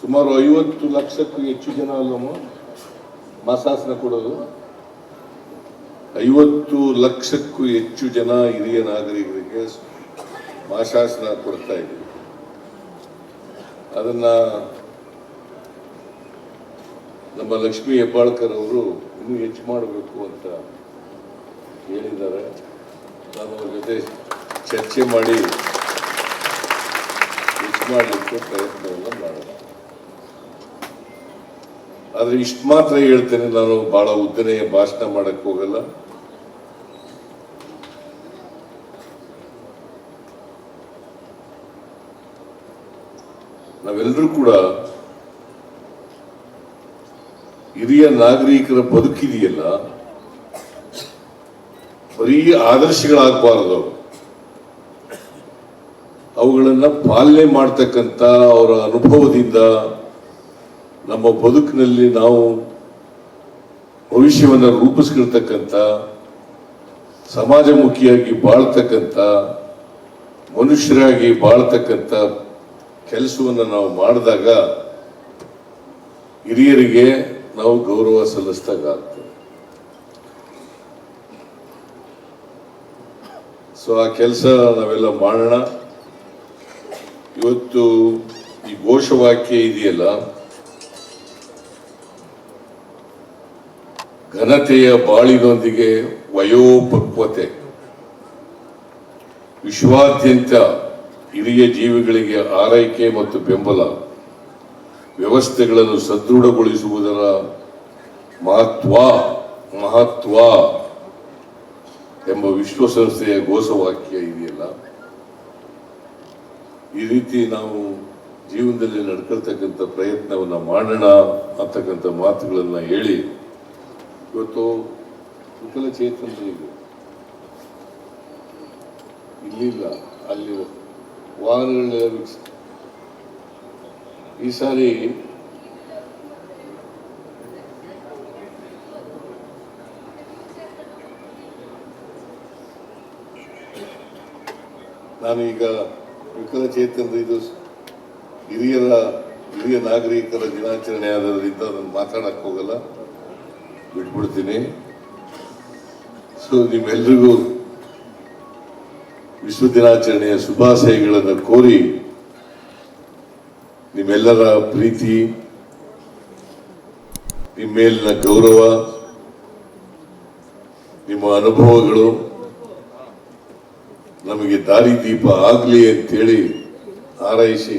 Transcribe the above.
ಸುಮಾರು ಐವತ್ತು ಲಕ್ಷಕ್ಕೂ ಹೆಚ್ಚು ಜನ ಅಲ್ಲಮ್ಮ ಮಾಸಾಸನ ಕೊಡೋದು. ಐವತ್ತು ಲಕ್ಷಕ್ಕೂ ಹೆಚ್ಚು ಜನ ಹಿರಿಯ ನಾಗರಿಕರಿಗೆ ಮಾಶಾಸನ ಕೊಡ್ತಾ ಇದ್ದೀವಿ ಅದನ್ನ ನಮ್ಮ ಲಕ್ಷ್ಮೀ ಹೆಬ್ಬಾಳ್ಕರ್ ಅವರು ಇನ್ನೂ ಹೆಚ್ಚು ಮಾಡಬೇಕು ಅಂತ ಹೇಳಿದ್ದಾರೆ. ನಾನು ಅವ್ರ ಜೊತೆ ಚರ್ಚೆ ಮಾಡಿ, ಹೆಚ್ಚು ಮಾಡಲಿಕ್ಕೆ ಪ್ರಯತ್ನವನ್ನು ಮಾಡೋಣ. ಆದ್ರೆ ಇಷ್ಟು ಮಾತ್ರ ಹೇಳ್ತೇನೆ, ನಾನು ಬಹಳ ಉದ್ದನೆಯ ಭಾಷಣ ಮಾಡಕ್ ಹೋಗಲ್ಲ. ನಾವೆಲ್ಲರೂ ಕೂಡ ಹಿರಿಯ ನಾಗರಿಕರ ಬದುಕಿದೆಯಲ್ಲ, ಬರೀ ಆದರ್ಶಗಳಾಗಬಾರದು. ಅವುಗಳನ್ನ ಪಾಲನೆ ಮಾಡ್ತಕ್ಕಂಥ ಅವರ ಅನುಭವದಿಂದ ನಮ್ಮ ಬದುಕಿನಲ್ಲಿ ನಾವು ಭವಿಷ್ಯವನ್ನು ರೂಪಿಸ್ಕಿರ್ತಕ್ಕಂತ ಸಮಾಜಮುಖಿಯಾಗಿ ಬಾಳ್ತಕ್ಕಂಥ, ಮನುಷ್ಯರಾಗಿ ಬಾಳ್ತಕ್ಕಂಥ ಕೆಲಸವನ್ನು ನಾವು ಮಾಡಿದಾಗ ಹಿರಿಯರಿಗೆ ನಾವು ಗೌರವ ಸಲ್ಲಿಸಿದಾಗ ಆಗ್ತದೆ ಸೊ ಆ ಕೆಲಸ ನಾವೆಲ್ಲ ಮಾಡೋಣ. ಇವತ್ತು ಈ ಘೋಷವಾಕ್ಯ ಇದೆಯಲ್ಲ ಘನತೆಯ ಬಾಳಿನೊಂದಿಗೆ ವಯೋಪಕ್ವತೆ. ವಿಶ್ವಾದ್ಯಂತ ಹಿರಿಯ ಜೀವಿಗಳಿಗೆ ಆರೈಕೆ ಮತ್ತು ಬೆಂಬಲ. ವ್ಯವಸ್ಥೆಗಳನ್ನು ಸದೃಢಗೊಳಿಸುವುದರ ಮಹತ್ವ ಮಹತ್ವ ಎಂಬ ವಿಶ್ವಸಂಸ್ಥೆಯ ಘೋಷವಾಕ್ಯ ಇದೆಯಲ್ಲ? ಈ ರೀತಿ ನಾವು ಜೀವನದಲ್ಲಿ ನಡ್ಕೊಳ್ತಕ್ಕಂಥ ಪ್ರಯತ್ನವನ್ನು ಮಾಡೋಣ ಅಂತಕ್ಕಂಥ ಮಾತುಗಳನ್ನು ಹೇಳಿ ಇವತ್ತು ವಿಕಲಚೇತನರಿಗೆ ಇಲ್ಲಿಲ್ಲ, ಅಲ್ಲಿ ವಾಹನಗಳನ್ನೆಲ್ಲ ವೀಕ್ಷ ಈ ಸಾರಿ ನಾನೀಗ ವಿಕಲಚೇತನದ ಇದು ಹಿರಿಯರ, ಹಿರಿಯ ನಾಗರಿಕರ ದಿನಾಚರಣೆ ಆದ್ರಿಂದ ನಾನು ಮಾತಾಡಕ್ ಹೋಗಲ್ಲ ಬಿಟ್ಬಿಡ್ತೀನಿ. ಸೊ ನಿಮ್ಮೆಲ್ರಿಗೂ ವಿಶ್ವ ದಿನಾಚರಣೆಯ ಶುಭಾಶಯಗಳನ್ನು ಕೋರಿ ನಿಮ್ಮೆಲ್ಲರ ಪ್ರೀತಿ ನಿಮ್ಮ ಮೇಲಿನ ಗೌರವ, ನಿಮ್ಮ ಅನುಭವಗಳು, ನಮಗೆ ದಾರಿದೀಪ ಆಗಲಿ ಅಂತೇಳಿ ಹಾರೈಸಿ